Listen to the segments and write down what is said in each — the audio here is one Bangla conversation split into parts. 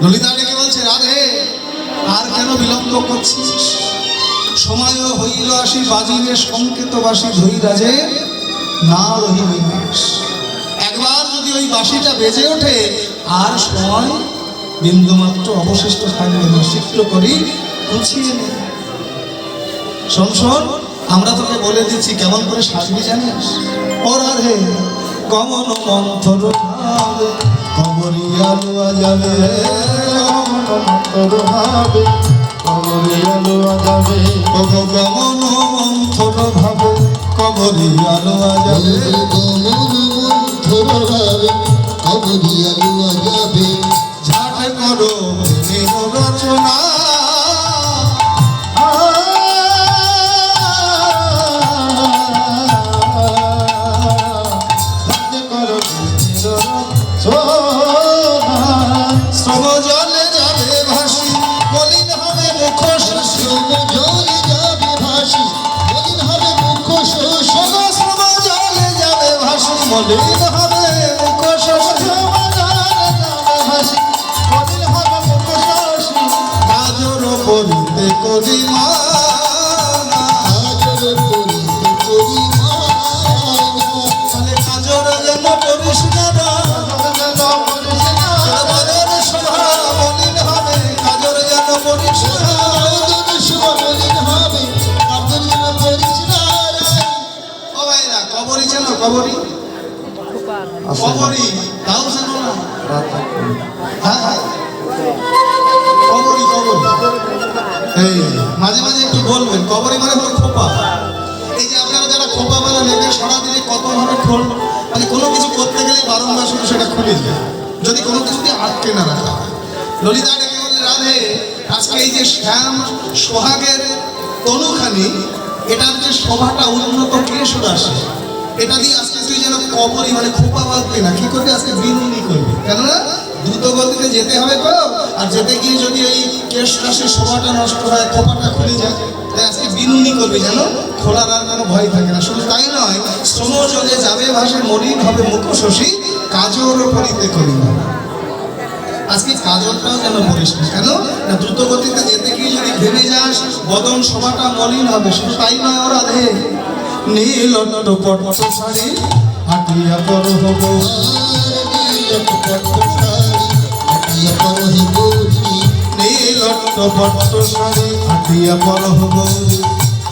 ললিতা ডেকে বলছে, রাধে, আর কেন বিলম্ব করছিস? সময় হইল আসি বাজিলে সংকেতবাসী ধৈরাজে, না রহিবিনাশ একবার যদি ওই বাঁশিটা বেজে ওঠে, আর সময় বিন্দুমাত্র অবশিষ্ট থাকবে না। শীঘ্র করি, গুছিয়ে নে। আমরা তোকে বলে দিচ্ছি, কেমন করে সাজবি জানিস? ও রাধে গমন মন্থর ভাবে কবরিয়া লোয়া যাবে গমন মন্থর ভাবে কবরিয়া লোয়া যাবে। ওগো গমন মন্থর ভাবে কবরিয়া লোয়া যাবে। ঝাট করো মলিন হবে মুখোশ ভাসি মলিন হবে মুখোশ কাজর করিতে করি মা কবরই হ্যাঁ হ্যাঁ। মানে মানে মানে শুধু সেটা খুলে যায় যদি কোনো কিছুতে আটকে না রাখা হয় ললিতা রাধে আজকে এই যে শ্যাম সোহাগের তনুখানি এটার যে শোভাটা উন্নত কেশর আসে এটা দিয়ে তুই যেন কবরি মানে খোপা বাঁধবি না, কি করবি আজকে? বিনুনি করবি। কেননা, দ্রুত গতিতে যেতে হবে তো, আর যেতে গিয়ে যদি এই কেশ রাশির শোভাটা নষ্ট হয়, খোপাটা খুলে যায়, তাই আজকে বিনুনি করবি যেন খোলার আর কোনো ভয় থাকে না। শুধু তাই নয় শ্রম জলে যাবে ভাসে মলিন হবে মুখ শশী কাজর করিতে করি না আজকে কাজলটাও যেন করিস না, কেন? না, দ্রুত গতিতে যেতে গিয়ে যদি ভেবে যাস, বদন সভাটা মলিন হবে, শুধু তাই নয় ওরা দে নীল পট্ট শাড়ি হাটিয়া পর হব।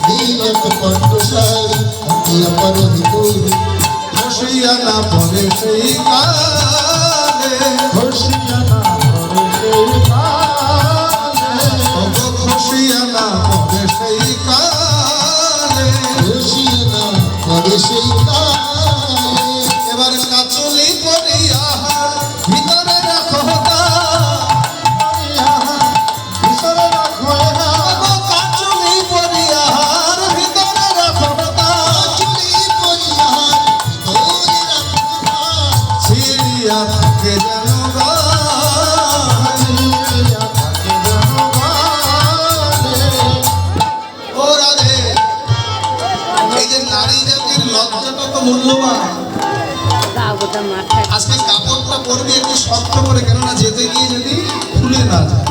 নীল পট্ট শাড়ি হাটিয়া পর হব। বসিয়া না পরে সেই কালে আজকে কাপড়টা পরবি একটু শক্ত করে, কেননা যেতে গিয়ে যদি খুলে না যায়।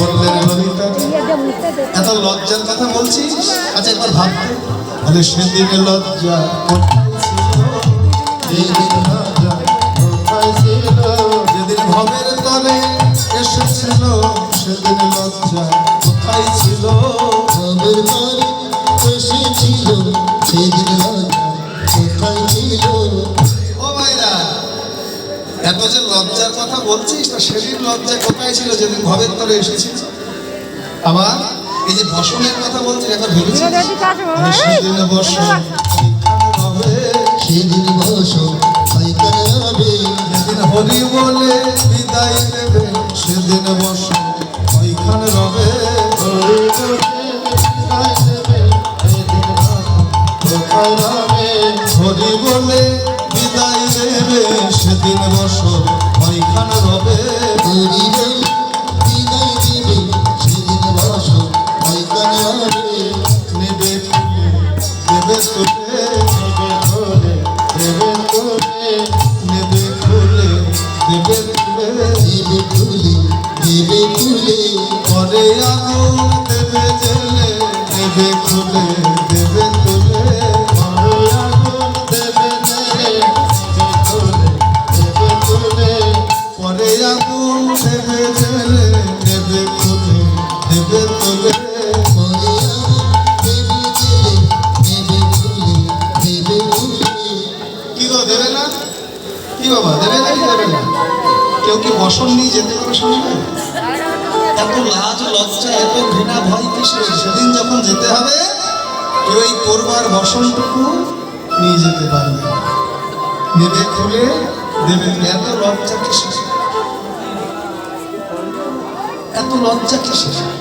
বললেন এত লজ্জার কথা বলছিস? আচ্ছা একবার ভাবতে। বলে সেদিনে লজ্জা ভবের তলে এসেছিল সেদিন লজ্জা কোথায় ছিল? ও ভাইরা এত যে লজ্জার কথা বলছিস তা সেদিন লজ্জা কোথায় ছিল যেদিন ভবের তলে এসেছিল আবার এই যে বসনের কথা বলছিস একবার ভেবেছিস? মানে সেদিন বসন সেদিন বসো পাইকারে হবে। যেদিন হরি বলে বিদায় দেবে সেদিন বসে ওইখানে রবে। আগুন দেবে তুলে, পরে আগুন দেবে জেলে দেবে তুলে দেবে তুলে কি বাবা, দেবে না? কেউ কি বসন নিয়ে যেতে পারে সঙ্গে এত লাজ লজ্জা, এত ঘৃণা, ভয় কিসে সেদিন যখন যেতে হবে কেউ এই করবার বসনটুকু নিয়ে যেতে পারবে? নেবে খুলে দেবে এত লজ্জা কিসে এত লজ্জা কিসের?